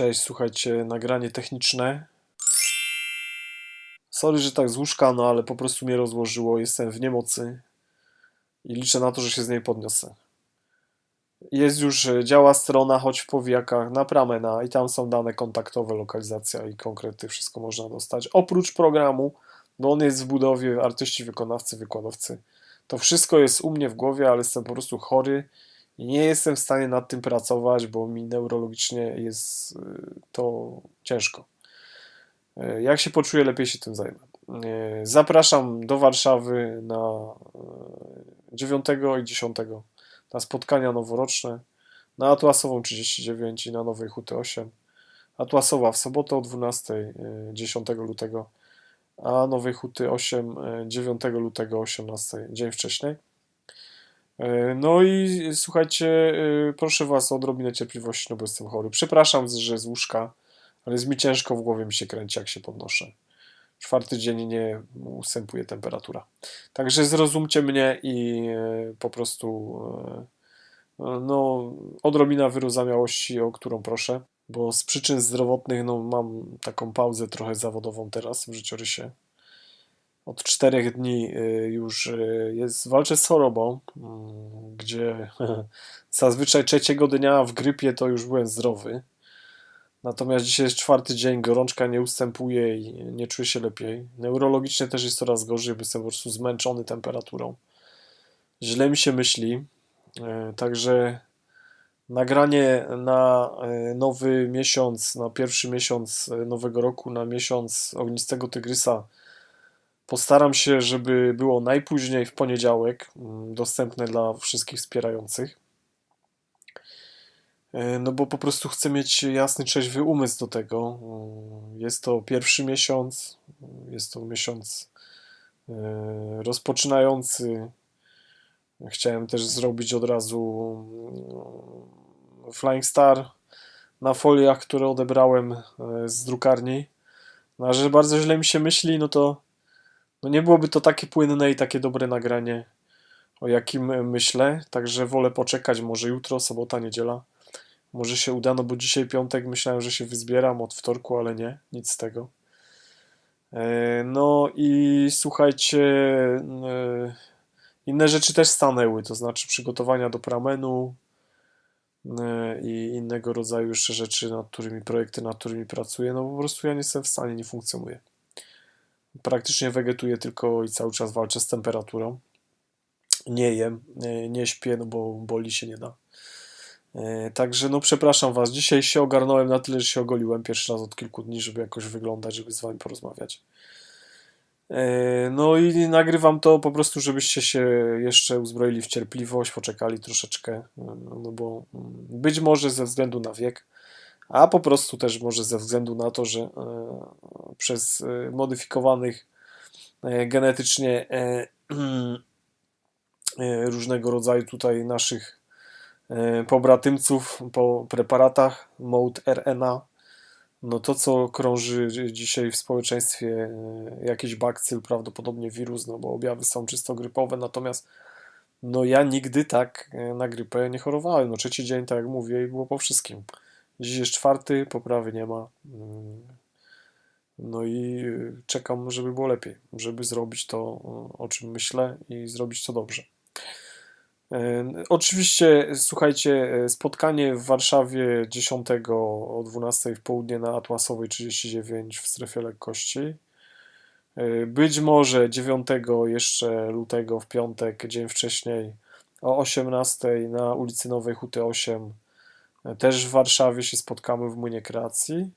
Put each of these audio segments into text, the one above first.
Cześć, słuchajcie, nagranie techniczne. Sorry, że tak z łóżka, no ale po prostu mnie rozłożyło, jestem w niemocy i liczę na to, że się z niej podniosę. Jest już, e, działa strona, choć w powijakach, na Pramena i tam są dane kontaktowe, lokalizacja i konkrety, wszystko można dostać. Oprócz programu, bo on jest w budowie, artyści, wykonawcy, wykładowcy. To wszystko jest u mnie w głowie, ale jestem po prostu chory nie jestem w stanie nad tym pracować, bo mi neurologicznie jest y, to ciężko. Y, Jak się poczuję, lepiej się tym zajmę. Y, Zapraszam do Warszawy na y, 9 i 10 na spotkania noworoczne na Atłasową 39 i na Nowej Huty 8. Atłasowa w sobotę o 12, y, 10 lutego, a Nowej Huty 8, y, 9 lutego o 18, dzień wcześniej. E, No i słuchajcie, e, proszę Was o odrobinę cierpliwości, no bo jestem chory. Przepraszam, że z łóżka, ale jest mi ciężko, w głowie mi się kręci, jak się podnoszę. Czwarty dzień nie ustępuje temperatura. Także zrozumcie mnie i e, po prostu no, odrobina wyrozumiałości, o którą proszę, bo z przyczyn zdrowotnych no, mam taką pauzę trochę zawodową teraz w życiorysie od czterech dni y, już y, jest, walczę z chorobą, mm, gdzie zazwyczaj trzeciego dnia w grypie to już byłem zdrowy. Natomiast dzisiaj jest czwarty dzień, gorączka nie ustępuje i nie czuję się lepiej. Neurologicznie też jest coraz gorzej, bo jestem po prostu zmęczony temperaturą. Źle mi się myśli. Y, Także nagranie na y, nowy miesiąc, na pierwszy miesiąc y, nowego roku, na miesiąc ognistego tygrysa Postaram się, żeby było najpóźniej w poniedziałek, mm, dostępne dla wszystkich wspierających. E, No bo po prostu chcę mieć jasny, trzeźwy umysł do tego. Mm, Jest to pierwszy miesiąc, jest to miesiąc e, rozpoczynający. Chciałem też zrobić od razu mm, Flying Star na foliach, które odebrałem e, z drukarni. No, a że bardzo źle mi się myśli, no to no nie byłoby to takie płynne i takie dobre nagranie, o jakim myślę, także wolę poczekać, może jutro, sobota, niedziela. Może się uda, no bo dzisiaj piątek, myślałem, że się wyzbieram od wtorku, ale nie, nic z tego. E, No i słuchajcie, e, inne rzeczy też stanęły, to znaczy przygotowania do pramenu e, i innego rodzaju jeszcze rzeczy, nad którymi, projekty, nad którymi pracuję, no po prostu ja nie jestem w stanie, nie funkcjonuję praktycznie wegetuję tylko i cały czas walczę z temperaturą. Nie jem, nie, śpię, no bo boli się nie da. E, Także no przepraszam Was, dzisiaj się ogarnąłem na tyle, że się ogoliłem pierwszy raz od kilku dni, żeby jakoś wyglądać, żeby z Wami porozmawiać. E, No i nagrywam to po prostu, żebyście się jeszcze uzbroili w cierpliwość, poczekali troszeczkę, no bo mm, być może ze względu na wiek, a po prostu też może ze względu na to, że e, przez e, modyfikowanych e, genetycznie różnego rodzaju tutaj naszych pobratymców po preparatach Mode RNA, no to co krąży dzisiaj w społeczeństwie, jakiś bakcyl, prawdopodobnie wirus, no bo objawy są czysto grypowe, natomiast no ja nigdy tak na grypę nie chorowałem. No trzeci dzień, tak jak mówię, i było po wszystkim. Dziś jest czwarty, poprawy nie ma. Mm, No i czekam, żeby było lepiej, żeby zrobić to, o czym myślę i zrobić to dobrze. E, Oczywiście, słuchajcie, spotkanie w Warszawie 10 o 12 w południe na Atłasowej 39 w strefie lekkości. E, Być może 9 jeszcze lutego w piątek, dzień wcześniej o 18 na ulicy Nowej Huty 8 E, Też w Warszawie się spotkamy w Młynie Kreacji,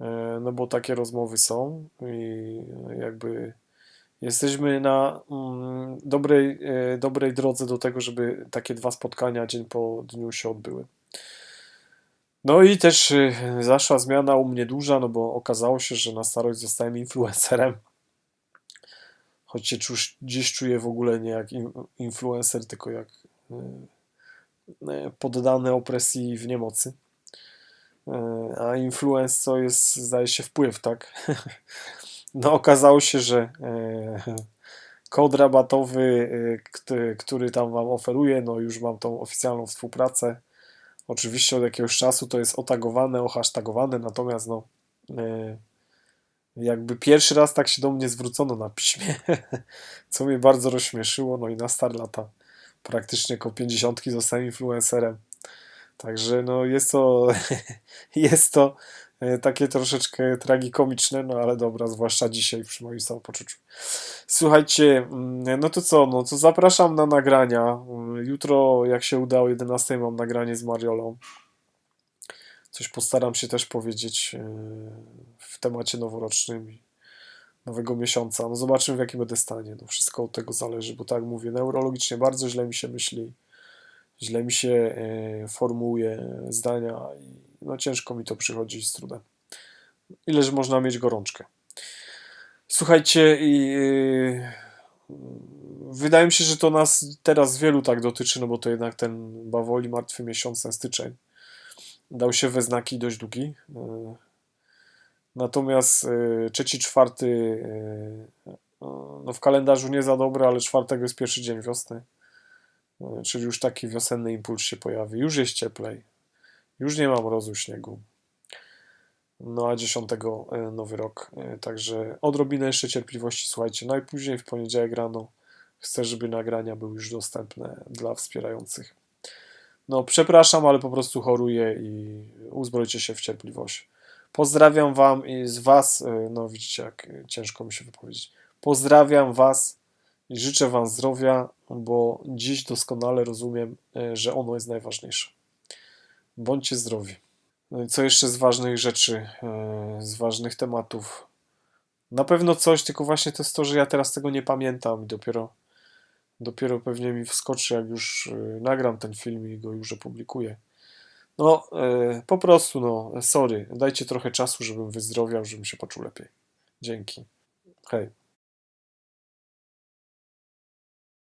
e, no bo takie rozmowy są i jakby jesteśmy na mm, dobrej, e, dobrej drodze do tego, żeby takie dwa spotkania dzień po dniu się odbyły. No i też e, zaszła zmiana u mnie duża, no bo okazało się, że na starość zostałem influencerem. Choć się czuć, dziś czuję w ogóle nie jak in- influencer, tylko jak e, e, poddany opresji w niemocy. E, A influence to jest, zdaje się, wpływ, tak? No, okazało się, że e, kod rabatowy, e, kt- który tam Wam oferuję, no już mam tą oficjalną współpracę. Oczywiście od jakiegoś czasu to jest otagowane, ohasztagowane, natomiast no, e, jakby pierwszy raz tak się do mnie zwrócono na piśmie, co mnie bardzo rozśmieszyło, no i na stare lata praktycznie koło 50 zostałem influencerem. Także no jest to, jest to e, takie troszeczkę tragikomiczne, no ale dobra, zwłaszcza dzisiaj przy moim samopoczuciu. Słuchajcie, mm, no to co, no to zapraszam na nagrania. Jutro, jak się uda, o 11 mam nagranie z Mariolą. Coś postaram się też powiedzieć e, w temacie noworocznym nowego miesiąca. No zobaczymy, w jakim będę stanie. No wszystko od tego zależy, bo tak mówię, neurologicznie bardzo źle mi się myśli, źle mi się e, formułuje zdania i no ciężko mi to przychodzi z trudem. Ileż można mieć gorączkę. Słuchajcie, i e, wydaje mi się, że to nas teraz wielu tak dotyczy, no bo to jednak ten bawoli martwy miesiąc, ten styczeń, dał się we znaki dość długi. E, Natomiast y, trzeci, czwarty y, no w kalendarzu nie za dobre, ale czwartego jest pierwszy dzień wiosny. Y, czyli już taki wiosenny impuls się pojawi. Już jest cieplej. Już nie ma mrozu, śniegu. No a dziesiątego nowy rok. Także odrobinę jeszcze cierpliwości. Słuchajcie, najpóźniej w poniedziałek rano chcę, żeby nagrania były już dostępne dla wspierających. No, przepraszam, ale po prostu choruję i uzbrojcie się w cierpliwość. Pozdrawiam Wam i z Was, y, no widzicie, jak ciężko mi się wypowiedzieć. Pozdrawiam Was i życzę Wam zdrowia, bo dziś doskonale rozumiem, y, że ono jest najważniejsze. Bądźcie zdrowi. No i co jeszcze z ważnych rzeczy, y, z ważnych tematów? Na pewno coś, tylko właśnie to jest to, że ja teraz tego nie pamiętam i dopiero, dopiero pewnie mi wskoczy, jak już nagram ten film i go już opublikuję. No, yy, po prostu, no, sorry. Dajcie trochę czasu, żebym wyzdrowiał, żebym się poczuł lepiej. Dzięki. Hej.